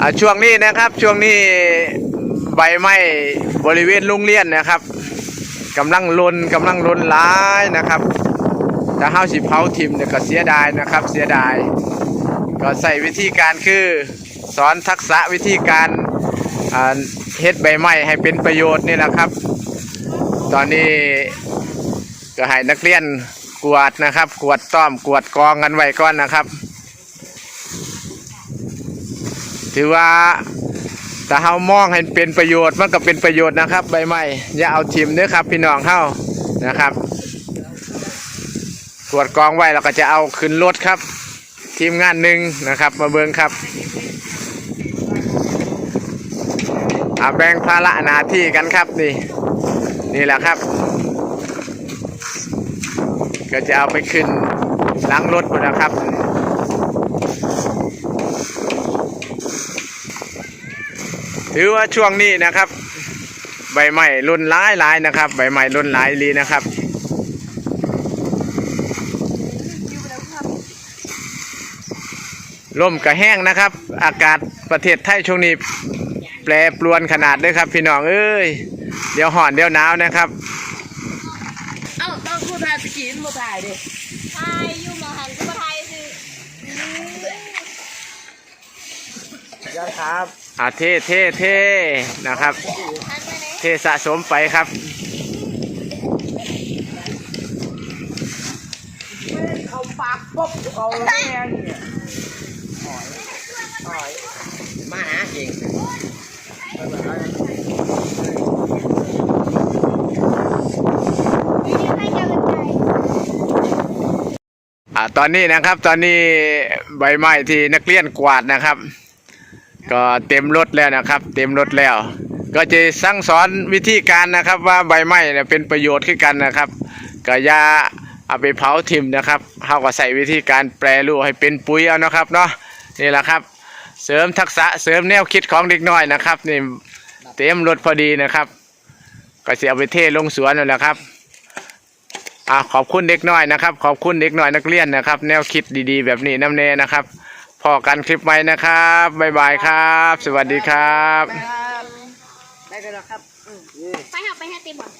อ่าช่วงนี้นะครับ ช่วงนี้ใบไม้บริเวณโรงเรียนนะครับกำลังลนกำลังลนหลายนะครับถ้าเฮาสิเผาทิมเนี่ยก็เสียดายนะครับ เสียดาย ก็ใส่วิธีการคือสอนทักษะวิธีการเฮ็ดใบไม้ให้เป็นประโยชน์นี่แหละครับ ตอนนี้ก็ให้นักเรียนกวดนะครับ กวดต้อมกวดกองกันไว้ก่อนนะครับ ถือว่าถ้าเฮามองให้เป็นประโยชน์มันก็เป็นประโยชน์นะครับ ใบไม้อย่าเอาทิมเด้อครับ พี่น้องเฮานะครับกวดกองไว้เราก็จะเอาขึ้นรถครับ ทีมงานหนึ่งนะครับ มาเบิงครับอาแบ่งภาระหน้าที่กันครับนี่ นี่แหละครับ ก็จะเอาไปขึ้นล้างรถหมดนะครับ ถือว่าช่วงนี้นะครับ ใบไม้รุ่นหลายหลายๆนะครับ ใบไม้รุ่นหลายลีนะครับลมกระแห้งนะครับ อากาศประเทศไทยช่วงนี้แปรปรวนขนาดเด้วยครับ พี่น้องเอ้ยเดี๋ยวห่อนเดี๋ยวหนาวนะครับเอ้าต้องพูดถ่ายสกีนมาถ่ายดิไทยอยู่หมอหันก็มาไทยคือ ยังครับอ่าเท่เท่เท่นะครับ เทสะสมไปครับ เขาปากปุ๊บเขาแม่เนี่ยมาหาเองไม่ได้ให้กำลังอ่าตอนนี้นะครับตอนนี้ใบไม้ที่นักเรียนกวาดนะครับ ก็เต็มรถแล้วนะครับ เต็มรถแล้ว ก็จะสั่งสอนวิธีการนะครับว่าใบไม้เนี่ยเป็นประโยชน์ขึ้นกันนะครับก็ยาเอาไปเผาทิมนะครับเขาก็ใส่วิธีการแปรรูปให้เป็นปุ๋ยเอานะครับเนาะนี่แหละครับ เสริมทักษะเสริมแนวคิดของเด็กน้อยนะครับนี่เต็มรถพอดีนะครับ ก็จะเอาไปเทลงสวนนั่นแหละครับอ่าขอบคุณเด็กน้อยนะครับ ขอบคุณเด็กน้อยนักเรียนนะครับ แนวคิดดีๆ แบบนี้น้ำเนนะครับ พอกันคลิปไว้นะครับบ๊ายบายครับ สวัสดีครับ ได้กันแล้วครับ ไปหาไปหาติมก่อน